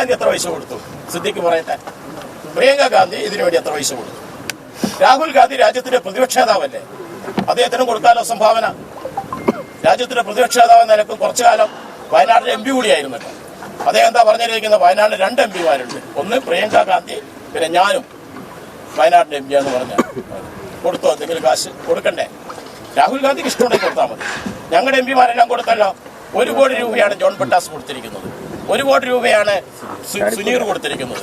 ഗാന്ധി എത്ര പൈസ കൊടുത്തു? സിദ്ദിഖ് പറയട്ടെ. പ്രിയങ്ക ഗാന്ധി ഇതിനുവേണ്ടി എത്ര പൈസ കൊടുത്തു? രാഹുൽ ഗാന്ധി രാജ്യത്തിന്റെ പ്രതിപക്ഷ നേതാവല്ലേ? അദ്ദേഹത്തിനും കൊടുക്കാലോ സംഭാവന? രാജ്യത്തിന്റെ പ്രതിപക്ഷ നേതാവ് നിലയ്ക്ക് കുറച്ചു കാലം വയനാട്ടിലെ എം പി കൂടിയായിരുന്നല്ലോ അദ്ദേഹം എന്താ പറഞ്ഞിരിക്കുന്നത്? വയനാട്ടിൽ രണ്ട് എം പിമാരുണ്ട്. ഒന്ന് പ്രിയങ്ക ഗാന്ധി പിന്നെ ഞാനും വയനാട്ടിലെ എം പി എന്ന് പറഞ്ഞ. കൊടുത്തോ എന്തെങ്കിലും കാശ്? കൊടുക്കണ്ടേ? രാഹുൽ ഗാന്ധിക്ക് ഇഷ്ടമുണ്ടെങ്കിൽ കൊടുത്താൽ മതി. ഞങ്ങളുടെ എം പിമാരെല്ലാം കൊടുത്തല്ലോ. ഒരു കോടി രൂപയാണ് ജോൺ ബട്ടാസ് കൊടുത്തിരിക്കുന്നത്. ഒരു കോടി രൂപയാണ് സുനീർ കൊടുത്തിരിക്കുന്നത്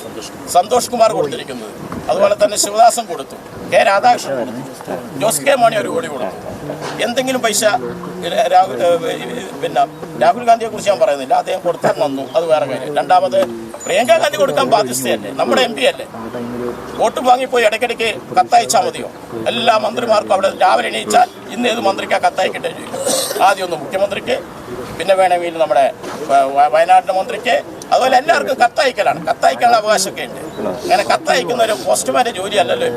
സന്തോഷ് കുമാർ കൊടുത്തിരിക്കുന്നത് അതുപോലെ തന്നെ ശിവദാസം കൊടുത്തു. കെ രാധാകൃഷ്ണൻ കൊടുത്തു. ജോസ് കെ മാണി ഒരു കോടി കൊടുത്തു. എന്തെങ്കിലും പൈസ രാഹുൽ പിന്നെ രാഹുൽ ഗാന്ധിയെ കുറിച്ച് ഞാൻ പറയുന്നില്ല. അദ്ദേഹം കൊടുത്താൽ നന്നു. അത് വേറെ കാര്യം. രണ്ടാമത് പ്രിയങ്ക ഗാന്ധി കൊടുക്കാൻ ബാധ്യസ്ഥയല്ലേ? നമ്മുടെ എം പി അല്ലേ? വോട്ട് വാങ്ങിപ്പോയി ഇടയ്ക്കിടയ്ക്ക് കത്തയച്ചാൽ മതിയോ? എല്ലാ മന്ത്രിമാർക്കും അവിടെ രാവിലെ എണീച്ചാൽ ഇന്ന് ഏത് മന്ത്രിക്കാ കത്തയക്കട്ടെ ആദ്യം ഒന്ന് മുഖ്യമന്ത്രിക്ക് പിന്നെ വേണമെങ്കിൽ നമ്മുടെ വയനാട്ടിലെ മന്ത്രിക്ക് അതുപോലെ എല്ലാവർക്കും കത്തയക്കലാണ്. കത്തയക്കാനുള്ള അവകാശമൊക്കെ ഉണ്ട്. അങ്ങനെ കത്തയക്കുന്ന ഒരു പോസ്റ്റ്മാന്റെ ജോലിയല്ലല്ലോ എം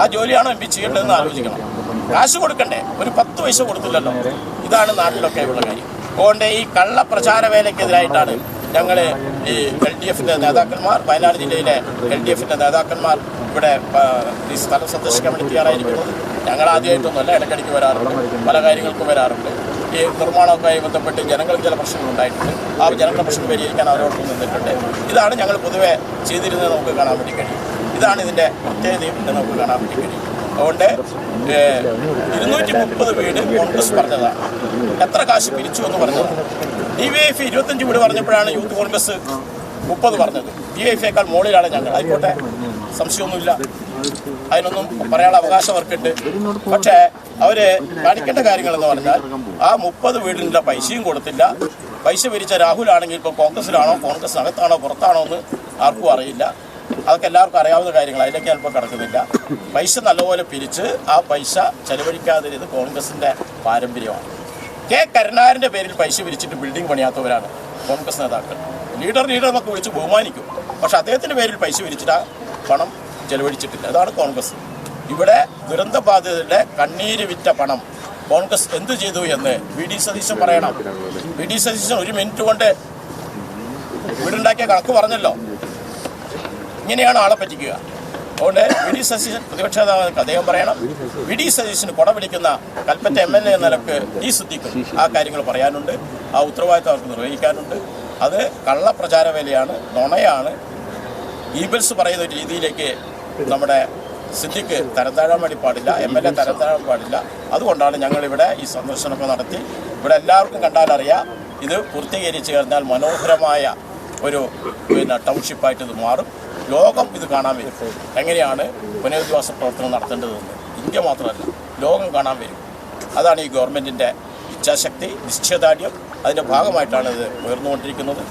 ആ ജോലിയാണോ എം ചെയ്യേണ്ടതെന്ന് ആലോചിക്കണം. കാശ് കൊടുക്കണ്ടേ? ഒരു പത്ത് പൈസ കൊടുത്തില്ലല്ലോ. ഇതാണ് നാട്ടിലൊക്കെ ഉള്ള കാര്യം. അതുകൊണ്ട് ഈ കള്ള പ്രചാര വേലയ്ക്കെതിരായിട്ടാണ് ഞങ്ങൾ ഈ എൽ ഡി എഫിന്റെ നേതാക്കന്മാർ വയനാട് ജില്ലയിലെ എൽ ഡി എഫിന്റെ നേതാക്കന്മാർ ഇവിടെ ഈ സ്ഥലം സന്ദർശിക്കാൻ വേണ്ടി തയ്യാറായിരിക്കുന്നത്. ഞങ്ങൾ ആദ്യമായിട്ടൊന്നുമല്ല ഇടയ്ക്കിടയ്ക്ക് വരാറുണ്ട്. പല കാര്യങ്ങൾക്കും വരാറുണ്ട്. ഈ നിർമ്മാണവുമായി ബന്ധപ്പെട്ട് ജനങ്ങൾക്ക് ചില പ്രശ്നങ്ങൾ ഉണ്ടായിട്ടുണ്ട്. ആ ജനങ്ങളുടെ പ്രശ്നം പരിഹരിക്കാൻ അവരോടൊപ്പം നിന്നിട്ടുണ്ട്. ഇതാണ് ഞങ്ങൾ പൊതുവെ ചെയ്തിരുന്നത് നമുക്ക് കാണാൻ വേണ്ടി കഴിയും. ഇതാണ് ഇതിന്റെ പ്രത്യേകതയും നമുക്ക് കാണാൻ വേണ്ടി കഴിയും. അതുകൊണ്ട് ഇരുന്നൂറ്റി മുപ്പത് വീട് കോൺഗ്രസ് പറഞ്ഞതാണ്. എത്ര കാശ് പിരിച്ചു എന്ന് പറഞ്ഞതാണ് ഡി വൈ എഫ് ഇരുപത്തഞ്ച് വീട് പറഞ്ഞപ്പോഴാണ് യൂത്ത് കോൺഗ്രസ് മുപ്പത് പറഞ്ഞത്. ഡി വൈ എഫേക്കാൾ മുകളിലാണ് ഞങ്ങൾ. ആയിക്കോട്ടെ. സംശയമൊന്നുമില്ല. അതിനൊന്നും പറയാനുള്ള അവകാശം അവർക്കുണ്ട്. പക്ഷേ അവർ കാണിക്കേണ്ട കാര്യങ്ങൾ എന്ന് പറഞ്ഞാൽ ആ മുപ്പത് വീടിന്റെ പൈസയും കൊടുത്തില്ല. പൈസ പിരിച്ച രാഹുലാണെങ്കിൽ ഇപ്പോൾ കോൺഗ്രസിലാണോ കോൺഗ്രസിനകത്താണോ പുറത്താണോ എന്ന് ആർക്കും അറിയില്ല. അതൊക്കെ എല്ലാവർക്കും അറിയാവുന്ന കാര്യങ്ങൾ അതിലേക്ക് അല്പം കിടക്കുന്നില്ല. പൈസ നല്ലപോലെ പിരിച്ച് ആ പൈസ ചെലവഴിക്കാതിരുന്നത് കോൺഗ്രസിന്റെ പാരമ്പര്യമാണ്. കെ കരുണാകരന്റെ പേരിൽ പൈസ പിരിച്ചിട്ട് ബിൽഡിംഗ് പണിയാത്തവരാണ് കോൺഗ്രസ് നേതാക്കൾ. ലീഡർ ലീഡർ എന്നൊക്കെ വിളിച്ച് ബഹുമാനിക്കും. പക്ഷെ അദ്ദേഹത്തിന്റെ പേരിൽ പൈസ വിരിച്ചിട്ട് പണം ചെലവഴിച്ചിട്ടില്ല. അതാണ് കോൺഗ്രസ്. ഇവിടെ ദുരന്ത ബാധിതരുടെ കണ്ണീര് വിറ്റ പണം കോൺഗ്രസ് എന്ത് ചെയ്തു എന്ന് വി ഡി സതീശൻ പറയണം. വി ഡി സതീശൻ ഒരു മിനിറ്റ് കൊണ്ട് വീടുണ്ടാക്കിയ കണക്ക് പറഞ്ഞല്ലോ. ഇങ്ങനെയാണ് ആളെ പറ്റിക്കുക. അതുകൊണ്ട് വി ഡി സതീശൻ പ്രതിപക്ഷ നേതാവ് അദ്ദേഹം പറയണം. വി ഡി സതീശന് കൊട പിടിക്കുന്ന കൽപ്പറ്റ എം എൽ എ നിലയ്ക്ക് ഈ സിദ്ദിഖും ആ കാര്യങ്ങൾ പറയാനുണ്ട്. ആ ഉത്തരവാദിത്തം അവർക്ക് നിർവഹിക്കാനുണ്ട്. അത് കള്ളപ്രചാര വേലയാണ് നുണയാണ്. ഈബിൾസ് പറയുന്ന രീതിയിലേക്ക് നമ്മുടെ സിദ്ദിഖ് തരത്താഴാൻ വേണ്ടി പാടില്ല എം എൽ എ തരത്താഴാൻ പാടില്ല. അതുകൊണ്ടാണ് ഞങ്ങളിവിടെ ഈ സന്ദർശനമൊക്കെ നടത്തി. ഇവിടെ എല്ലാവർക്കും കണ്ടാലറിയാം ഇത് പൂർത്തീകരിച്ച് കഴിഞ്ഞാൽ മനോഹരമായ ഒരു പിന്നെ ടൗൺഷിപ്പായിട്ട് ഇത് മാറും. ലോകം ഇത് കാണാൻ വരും. എങ്ങനെയാണ് പുനരധിവാസ പ്രവർത്തനം നടത്തേണ്ടതെന്ന്. ഇന്ത്യ മാത്രമല്ല ലോകം കാണാൻ വരും. അതാണ് ഈ ഗവൺമെന്റിന്റെ ഇച്ഛാശക്തി നിശ്ചയദാർഢ്യം അതിന്റെ ഭാഗമായിട്ടാണ് ഇത് ഉയർന്നുകൊണ്ടിരിക്കുന്നത്.